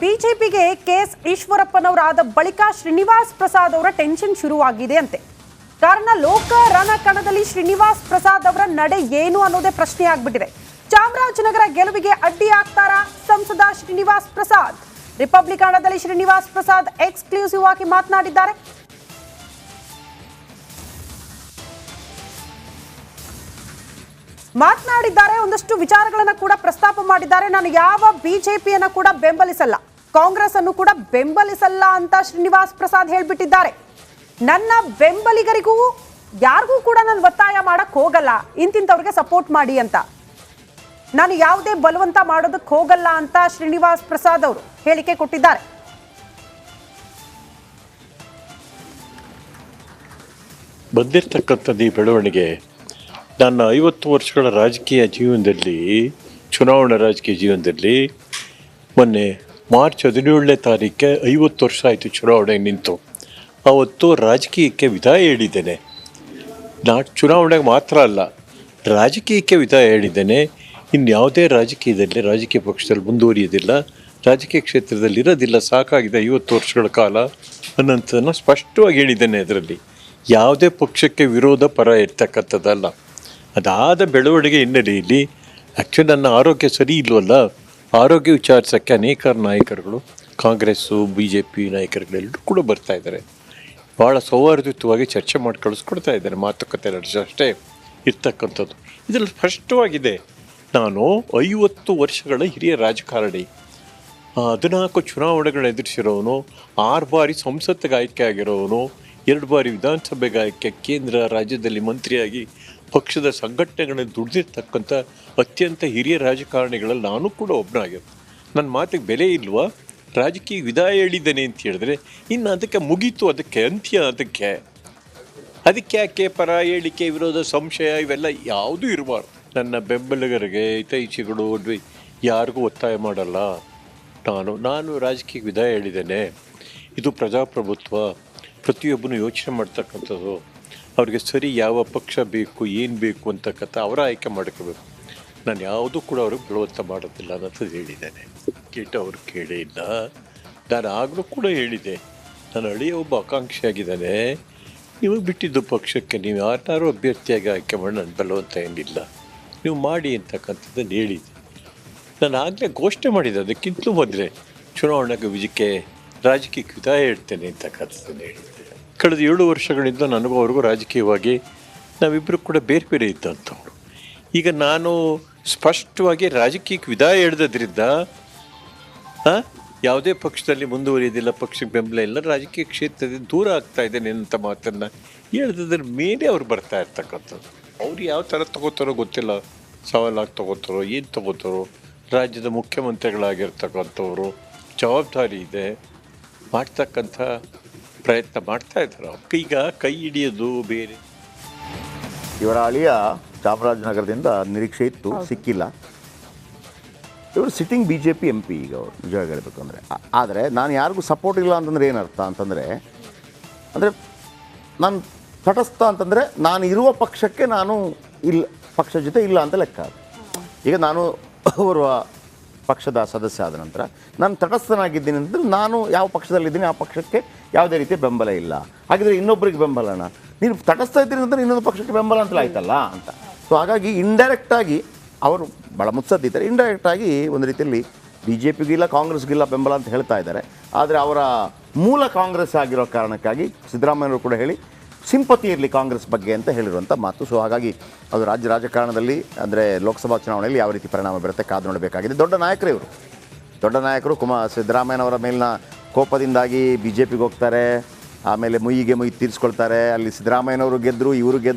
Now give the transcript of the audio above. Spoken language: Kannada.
ಬಿಜೆಪಿಗೆ ಕೆಎಸ್ ಈಶ್ವರಪ್ಪನವರಾದ ಬಳಿಕ ಶ್ರೀನಿವಾಸ್ ಪ್ರಸಾದ್ ಅವರ ಟೆನ್ಷನ್ ಶುರುವಾಗಿದೆ ಅಂತೆ. ಕಾರಣ ಲೋಕ ರಣಕಣದಲ್ಲಿ ಶ್ರೀನಿವಾಸ್ ಪ್ರಸಾದ್ ಅವರ ನಡೆ ಏನು ಅನ್ನೋದೇ ಪ್ರಶ್ನೆ ಆಗ್ಬಿಟ್ಟಿದೆ. ಚಾಮರಾಜನಗರ ಗೆಲುವಿಗೆ ಅಡ್ಡಿ ಆಗ್ತಾರಾ? ಸಂಸದ ಶ್ರೀನಿವಾಸ್ ಪ್ರಸಾದ್. ರಿಪಬ್ಲಿಕನದಲ್ಲಿ ಶ್ರೀನಿವಾಸ್ ಪ್ರಸಾದ್ ಎಕ್ಸ್ಕ್ಲೂಸಿವ್ ಆಗಿ ಮಾತನಾಡಿದ್ದಾರೆ. ಮಾತನಾಡಿದ್ದಾರೆ, ಒಂದಷ್ಟು ವಿಚಾರಗಳನ್ನು ಕೂಡ ಪ್ರಸ್ತಾಪ ಮಾಡಿದ್ದಾರೆ. ನಾನು ಯಾವ ಬಿಜೆಪಿಯನ್ನ ಕೂಡ ಬೆಂಬಲಿಸಲ್ಲ. ಕಾಂಗ್ರೆಸ್ ಅನ್ನು ಕೂಡ ಬೆಂಬಲಿಸಲ್ಲ ಅಂತ ಶ್ರೀನಿವಾಸ್ ಪ್ರಸಾದ್ ಹೇಳ್ಬಿಟ್ಟಿದ್ದಾರೆ. ನನ್ನ ಬೆಂಬಲಿಗರಿಗೂ ಯಾರಿಗೂ ಕೂಡ ನಾನು ಒತ್ತಾಯ ಮಾಡಕ್ ಹೋಗಲ್ಲ. ಇಂತಿಂತವ್ರಿಗೆ ಸಪೋರ್ಟ್ ಮಾಡಿ ಅಂತ. ನಾನು ಯಾವುದೇ ಬಲವಂತ ಮಾಡೋದಕ್ಕೆ ಹೋಗಲ್ಲ ಅಂತ ಶ್ರೀನಿವಾಸ್ ಪ್ರಸಾದ್ ಅವರು ಹೇಳಿಕೆ ಕೊಟ್ಟಿದ್ದಾರೆ. ಬಂದಿರತಕ್ಕಂಥದ್ದು ಈ ಬೆಳವಣಿಗೆ ನನ್ನ ಐವತ್ತು ವರ್ಷಗಳ ರಾಜಕೀಯ ಜೀವನದಲ್ಲಿ, ಚುನಾವಣಾ ರಾಜಕೀಯ ಜೀವನದಲ್ಲಿ ಮೊನ್ನೆ ಮಾರ್ಚ್ ಹದಿನೇಳನೇ ತಾರೀಕೆ ಐವತ್ತು ವರ್ಷ ಆಯಿತು ಚುನಾವಣೆ ನಿಂತು. ಆವತ್ತು ರಾಜಕೀಯಕ್ಕೆ ವಿದಾಯ ಹೇಳಿದ್ದೇನೆ. ನಾ ಚುನಾವಣೆಗೆ ಮಾತ್ರ ಅಲ್ಲ, ರಾಜಕೀಯಕ್ಕೆ ವಿದಾಯ ಹೇಳಿದ್ದೇನೆ. ಇನ್ಯಾವುದೇ ರಾಜಕೀಯದಲ್ಲಿ, ರಾಜಕೀಯ ಪಕ್ಷದಲ್ಲಿ ಮುಂದುವರಿಯೋದಿಲ್ಲ ರಾಜಕೀಯ ಕ್ಷೇತ್ರದಲ್ಲಿ ಇರೋದಿಲ್ಲ, ಸಾಕಾಗಿದೆ ಐವತ್ತು ವರ್ಷಗಳ ಕಾಲ ಅನ್ನೋಂಥದ್ದನ್ನು ಸ್ಪಷ್ಟವಾಗಿ ಹೇಳಿದ್ದೇನೆ ಅದರಲ್ಲಿ. ಯಾವುದೇ ಪಕ್ಷಕ್ಕೆ ವಿರೋಧ ಪರ ಇರ್ತಕ್ಕಂಥದ್ದಲ್ಲ. ಅದಾದ ಬೆಳವಣಿಗೆ ಹಿನ್ನೆಲೆಯಲ್ಲಿ ಆ್ಯಕ್ಚುಲಿ ನನ್ನ ಆರೋಗ್ಯ ಸರಿ ಇಲ್ವಲ್ಲ ಆರೋಗ್ಯ ವಿಚಾರಿಸೋಕ್ಕೆ ಅನೇಕ ನಾಯಕರುಗಳು, ಕಾಂಗ್ರೆಸ್ಸು ಬಿ ಜೆ ಪಿ ನಾಯಕರುಗಳೆಲ್ಲರೂ ಕೂಡ ಬರ್ತಾ ಇದ್ದಾರೆ. ಭಾಳ ಸೌಹಾರ್ದಯುತವಾಗಿ ಚರ್ಚೆ ಮಾಡಿ ಕಳಿಸ್ಕೊಡ್ತಾ ಇದ್ದಾರೆ, ಮಾತುಕತೆ ನಡೆಸೋಷ್ಟೇ ಇರ್ತಕ್ಕಂಥದ್ದು. ಇದರಲ್ಲಿ ಸ್ಪಷ್ಟವಾಗಿದೆ, ನಾನು ಐವತ್ತು ವರ್ಷಗಳ ಹಿರಿಯ ರಾಜಕಾರಣಿ ಹದಿನಾಲ್ಕು ಚುನಾವಣೆಗಳು ಎದುರಿಸಿರೋನು, ಆರು ಬಾರಿ ಸಂಸತ್ತಿಗೆ ಆಯ್ಕೆ ಆಗಿರೋನು, ಎರಡು ಬಾರಿ ವಿಧಾನಸಭೆಗೆ ಆಯ್ಕೆ, ಕೇಂದ್ರ ರಾಜ್ಯದಲ್ಲಿ ಮಂತ್ರಿಯಾಗಿ ಪಕ್ಷದ ಸಂಘಟನೆಗಳನ್ನು ದುಡಿದಿರ್ತಕ್ಕಂಥ ಅತ್ಯಂತ ಹಿರಿಯ ರಾಜಕಾರಣಿಗಳಲ್ಲಿ ನಾನು ಕೂಡ ಒಬ್ಬನಾಗಿರ್ತೀನಿ ನನ್ನ ಮಾತಿಗೆ ಬೆಲೆ ಇಲ್ವಾ? ರಾಜಕೀಯ ವಿದಾಯ ಹೇಳಿದ್ದೇನೆ ಅಂತ ಹೇಳಿದ್ರೆ, ಇನ್ನು ಅದಕ್ಕೆ ಮುಗೀತು, ಅದಕ್ಕೆ ಅಂತ್ಯ, ಅದಕ್ಕೆ. ಅದಕ್ಕೆ ಯಾಕೆ ಪರ ಹೇಳಿಕೆ, ವಿರೋಧ, ಸಂಶಯ, ಇವೆಲ್ಲ ಯಾವುದೂ ಇರಬಾರ್ದು. ನನ್ನ ಬೆಂಬಲಿಗರಿಗೆ ಹಿತೈಷಿಗಳು ಯಾರಿಗೂ ಒತ್ತಾಯ ಮಾಡಲ್ಲ. ನಾನು ನಾನು ರಾಜಕೀಯ ವಿದಾಯ ಹೇಳಿದ್ದೇನೆ. ಇದು ಪ್ರಜಾಪ್ರಭುತ್ವ. ಪ್ರತಿಯೊಬ್ಬನು ಯೋಚನೆ ಮಾಡ್ತಕ್ಕಂಥದ್ದು. ಅವ್ರಿಗೆ ಸರಿ ಯಾವ ಪಕ್ಷ ಬೇಕು, ಏನು ಬೇಕು ಅಂತಕ್ಕಂಥ ಅವರ ಆಯ್ಕೆ ಮಾಡ್ಕೋಬೇಕು. ನಾನು ಯಾವುದೂ ಕೂಡ ಅವ್ರಿಗೆ ಬಲವಂತ ಮಾಡೋದಿಲ್ಲ ಅನ್ನೋದು ಹೇಳಿದ್ದೇನೆ. ಕೇಟ ಅವರು ಕೇಳಿಲ್ಲ ನಾನು ಆಗಲೂ ಕೂಡ ಹೇಳಿದೆ ನಾನು ಹಳೆಯ ಒಬ್ಬ ಆಕಾಂಕ್ಷಿಯಾಗಿದ್ದಾನೆ ನೀವು ಬಿಟ್ಟಿದ್ದು ಪಕ್ಷಕ್ಕೆ ನೀವು ಯಾರನ್ನಾರು ಅಭ್ಯರ್ಥಿಯಾಗಿ ಆಯ್ಕೆ ಮಾಡಿ ನಾನು ಬಲವಂತ ಏನಿಲ್ಲ. ನೀವು ಮಾಡಿ ಅಂತಕ್ಕಂಥದ್ದನ್ನು ಹೇಳಿದೆ ನಾನು ಆಗಲೇ ಘೋಷಣೆ ಮಾಡಿದ್ದೆ. ಅದಕ್ಕಿಂತಲೂ ಮೊದಲೇ ಚುನಾವಣೆಗೆ ವಿಜಯಕ್ಕೆ ರಾಜಕೀಯಕ್ಕೆ ವಿದಾಯ ಹೇಳ್ತೇನೆ ಅಂತಕ್ಕಂಥದ್ದನ್ನು ಹೇಳಿದ್ದೆ. ಕಳೆದ ಏಳು ವರ್ಷಗಳಿಂದ ನನಗೂ ಅವ್ರಿಗೂ ರಾಜಕೀಯವಾಗಿ ನಾವಿಬ್ಬರು ಕೂಡ ಬೇರೆ ಬೇರೆ ಇದ್ದಂಥವ್ರು ಈಗ ನಾನು ಸ್ಪಷ್ಟವಾಗಿ ರಾಜಕೀಯಕ್ಕೆ ವಿದಾಯ ಹೇಳಿದ್ರಿಂದ ಆ? ಯಾವುದೇ ಪಕ್ಷದಲ್ಲಿ ಮುಂದುವರಿಯೋದಿಲ್ಲ ಪಕ್ಷಕ್ಕೆ ಬೆಂಬಲ ಇಲ್ಲ, ರಾಜಕೀಯ ಕ್ಷೇತ್ರದಿಂದ ದೂರ ಆಗ್ತಾ ಇದ್ದೇನೆ ಅಂತ ಮಾತನ್ನು ಹೇಳಿದ್ರ ಮೇಲೆ ಅವ್ರು ಬರ್ತಾ ಇರ್ತಕ್ಕಂಥದ್ದು ಅವ್ರು ಯಾವ ಥರ ತಗೋತಾರೋ ಗೊತ್ತಿಲ್ಲ, ಸವಾಲಾಗಿ ತಗೋತಾರೋ, ಏನು ತಗೋತಾರೋ, ರಾಜ್ಯದ ಮುಖ್ಯಮಂತ್ರಿಗಳಾಗಿರ್ತಕ್ಕಂಥವ್ರು, ಜವಾಬ್ದಾರಿ ಇದೆ, ಮಾಡ್ತಕ್ಕಂಥ ಪ್ರಯತ್ನ ಮಾಡ್ತಾ ಇದ್ದಾರೆ ಅವ್ರು. ಈಗ ಕೈ ಹಿಡಿಯೋದು ಬೇರೆ. ಇವರ ಅಳಿಯ ಚಾಮರಾಜನಗರದಿಂದ ನಿರೀಕ್ಷೆ ಇತ್ತು ಸಿಕ್ಕಿಲ್ಲ. ಇವರು sitting B J P M P ಈಗ ಅವರು ನಿಜವಾಗಿ ಹೇಳಬೇಕು ಅಂದರೆ. ಆದರೆ ನಾನು ಯಾರಿಗೂ ಸಪೋರ್ಟ್ ಇಲ್ಲ ಅಂತಂದರೆ ಏನರ್ಥ ಅಂತಂದರೆ ಅಂದರೆ ನಾನು ತಟಸ್ಥ ಅಂತಂದರೆ ನಾನು ಇರುವ ಪಕ್ಷಕ್ಕೆ ನಾನು ಇಲ್ಲ ಪಕ್ಷ ಜೊತೆ ಇಲ್ಲ ಅಂತ ಲೆಕ್ಕ ಈಗ ನಾನು ಓರ್ವ ಪಕ್ಷದ ಸದಸ್ಯ ಆದ ನಂತರ, ನಾನು ತಟಸ್ಥನಾಗಿದ್ದೀನಿ ಅಂದರೆ ನಾನು ಯಾವ ಪಕ್ಷದಲ್ಲಿದ್ದೀನಿ ಆ ಪಕ್ಷಕ್ಕೆ ಯಾವುದೇ ರೀತಿಯ ಬೆಂಬಲ ಇಲ್ಲ. ಹಾಗಿದ್ರೆ ಇನ್ನೊಬ್ಬರಿಗೆ ಬೆಂಬಲನ ನೀನು ತಟಸ್ಥ ಇದ್ದೀನಿ ಅಂದರೆ ಇನ್ನೊಂದು ಪಕ್ಷಕ್ಕೆ ಬೆಂಬಲ ಅಂತಲೇ ಆಯ್ತಲ್ಲ ಅಂತ. ಸೊ ಹಾಗಾಗಿ ಇಂಡೈರೆಕ್ಟಾಗಿ ಅವರು ಭಾಳ ಮುತ್ಸದ್ದಿದ್ದಾರೆ. ಇಂಡೈರೆಕ್ಟಾಗಿ ಒಂದು ರೀತಿಯಲ್ಲಿ ಬಿ ಜೆ ಪಿಗಿಲ್ಲ ಕಾಂಗ್ರೆಸ್ಗಿಲ್ಲ ಬೆಂಬಲ ಅಂತ ಹೇಳ್ತಾ ಇದ್ದಾರೆ. ಆದರೆ ಅವರ ಮೂಲ ಕಾಂಗ್ರೆಸ್ ಆಗಿರೋ ಕಾರಣಕ್ಕಾಗಿ ಸಿದ್ದರಾಮಯ್ಯವರು ಕೂಡ ಹೇಳಿ ಸಿಂಪತಿ ಇರಲಿ ಕಾಂಗ್ರೆಸ್ ಬಗ್ಗೆ ಅಂತ ಹೇಳಿರುವಂಥ ಮಾತು. ಸೊ ಹಾಗಾಗಿ ಅದು ರಾಜ್ಯ ರಾಜಕಾರಣದಲ್ಲಿ, ಅಂದರೆ ಲೋಕಸಭಾ ಚುನಾವಣೆಯಲ್ಲಿ ಯಾವ ರೀತಿ ಪರಿಣಾಮ ಬೀರುತ್ತೆ ಕಾದು ನೋಡಬೇಕಾಗಿದೆ. ದೊಡ್ಡ ನಾಯಕರು ಇವರು. ದೊಡ್ಡ ನಾಯಕರು ಕುಮಾರ್ ಸಿದ್ದರಾಮಯ್ಯನವರ ಮೇಲಿನ ಕೋಪದಿಂದಾಗಿ ಬಿ ಜೆ ಹೋಗ್ತಾರೆ, ಆಮೇಲೆ ಮುಯಿಗೆ ಮುಯಿ ತೀರಿಸ್ಕೊಳ್ತಾರೆ. ಅಲ್ಲಿ ಸಿದ್ದರಾಮಯ್ಯನವರು ಗೆದ್ದರು ಇವರು ಗೆದ್ದರು